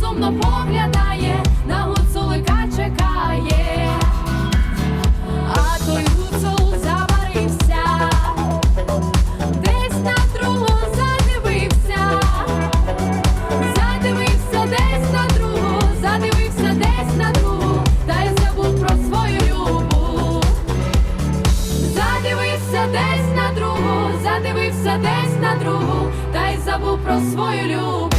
сумно поглядає, на гуцулика чекає, а той гуцул заварився, десь на другу задивився, задивився десь на другу, задивився десь на другу, та забув про свою любу. Задивився десь на другу, задивився десь на другу, забув про свою любов.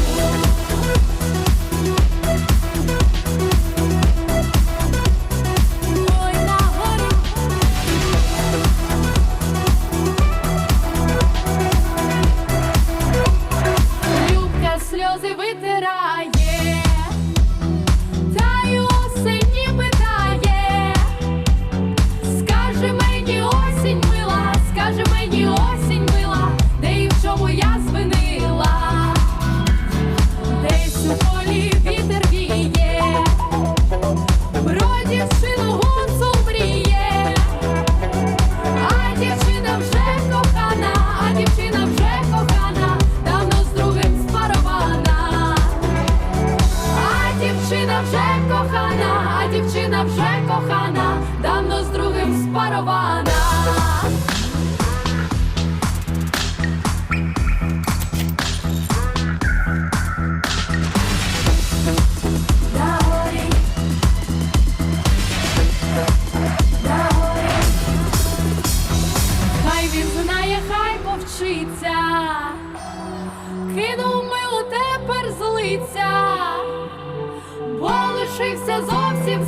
Вже кохана, давно з другим спарована. Кинув милу тепер злиться,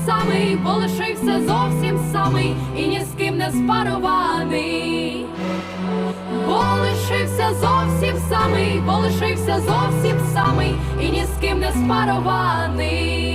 самий, бо лишився зовсім самий і ні з ким не спарований. Бо лишився зовсім самий, бо лишився зовсім самий і ні з ким не спарований.